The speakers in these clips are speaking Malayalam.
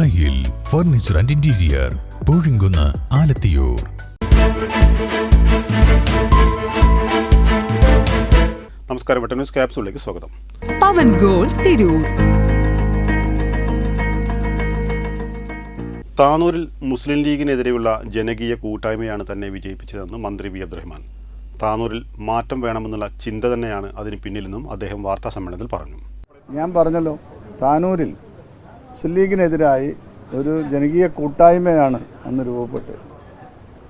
ദായിൽ furniture and interior Poozhinkunnu Alathiyur. നമസ്കാരം വെട്ട ന്യൂസ് ക്യാപ്സിലേക്ക് സ്വാഗതം. പവൻ ഗോൾ തിരൂർ. താനൂരിൽ മുസ്ലിം ലീഗിനെതിരെയുള്ള ജനകീയ കൂട്ടായ്മയാണ് തന്നെ വിജയിപ്പിച്ചതെന്ന് മന്ത്രി വി അബ്ദുറഹ്മാൻ താനൂരിൽ മാറ്റം വേണമെന്നുള്ള ചിന്ത തന്നെയാണ് അതിന് പിന്നിലെന്നും അദ്ദേഹം വാർത്താ സമ്മേളനത്തിൽ പറഞ്ഞു. ഞാൻ പറഞ്ഞല്ലോ താനൂരിൽ മുസ്ലിം ലീഗിനെതിരായി ഒരു ജനകീയ കൂട്ടായ്മയാണ് അന്ന് രൂപപ്പെട്ടത്.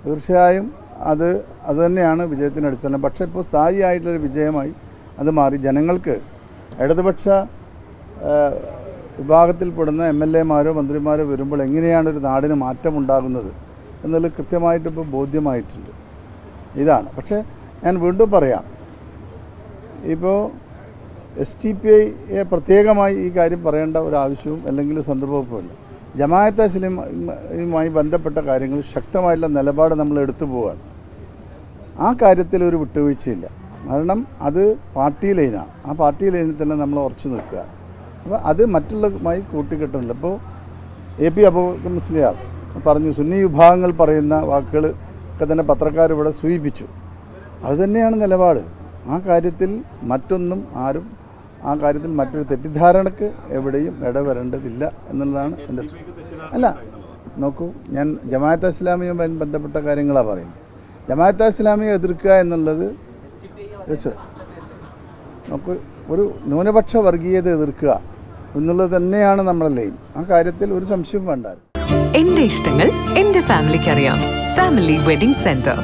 തീർച്ചയായും അത് അത് തന്നെയാണ് വിജയത്തിന്റെ അടിസ്ഥാനം. പക്ഷേ ഇപ്പോൾ സ്ഥായിയായിട്ടുള്ളൊരു വിജയമായി അത് മാറി. ജനങ്ങൾക്ക് ഇടതുപക്ഷ വിഭാഗത്തിൽപ്പെടുന്ന എം എൽ എമാരോ മന്ത്രിമാരോ വരുമ്പോൾ എങ്ങനെയാണ് ഒരു നാടിന് മാറ്റമുണ്ടാകുന്നത് എന്നുള്ളത് കൃത്യമായിട്ട് ഇപ്പോൾ ബോധ്യമായിട്ടുണ്ട്. ഇതാണ്. പക്ഷേ ഞാൻ വീണ്ടും പറയാം. ഇപ്പോൾ എസ് ടി പി ഐയെ പ്രത്യേകമായി ഈ കാര്യം പറയേണ്ട ഒരു ആവശ്യവും അല്ലെങ്കിൽ സന്ദർഭവുമില്ല ജമാഅത്തെ ഇസ്ലിമുമായി ബന്ധപ്പെട്ട കാര്യങ്ങൾ ശക്തമായിട്ടുള്ള നിലപാട് നമ്മൾ എടുത്തു പോവുകയാണ്. ആ കാര്യത്തിൽ ഒരു വിട്ടുവീഴ്ചയില്ല. കാരണം അത് പാർട്ടി ലൈനാണ്. ആ പാർട്ടി ലൈനിൽ തന്നെ നമ്മൾ ഉറച്ചു നിൽക്കുക. അപ്പോൾ അത് മറ്റുള്ളതുമായി കൂട്ടിക്കെട്ടുന്നില്ല. ഇപ്പോൾ എ പി അബൂബക്കർ മുസ്ലിയാർ പറഞ്ഞു സുന്നി വിഭാഗങ്ങൾ പറയുന്ന വാക്കുകൾ ഒക്കെ തന്നെ പത്രക്കാർ ഇവിടെ സൂചിപ്പിച്ചു. അതുതന്നെയാണ് നിലപാട്. ആ കാര്യത്തിൽ മറ്റൊന്നും ആരും ആ കാര്യത്തിൽ മറ്റൊരു തെറ്റിദ്ധാരണക്ക് എവിടെയും ഇടവരേണ്ടതില്ല എന്നുള്ളതാണ് എന്റെ അല്ല നോക്കൂ ഞാൻ ജമാഅത്ത് ഇസ്ലാമിയുമായി ബന്ധപ്പെട്ട കാര്യങ്ങളാണ് പറയുന്നത്. ജമാഅത്ത് ഇസ്ലാമിയെ എതിർക്കുക എന്നുള്ളത് വെച്ച് നോക്കൂ ഒരു ന്യൂനപക്ഷ വർഗീയത എതിർക്കുക എന്നുള്ളത് തന്നെയാണ് നമ്മുടെ ലൈൻ. ആ കാര്യത്തിൽ ഒരു സംശയവും വേണ്ട. എന്റെ ഇഷ്ടങ്ങൾ എന്റെ ഫാമിലിക്ക് അറിയാം ഫാമിലി വെഡിങ് സെന്റർ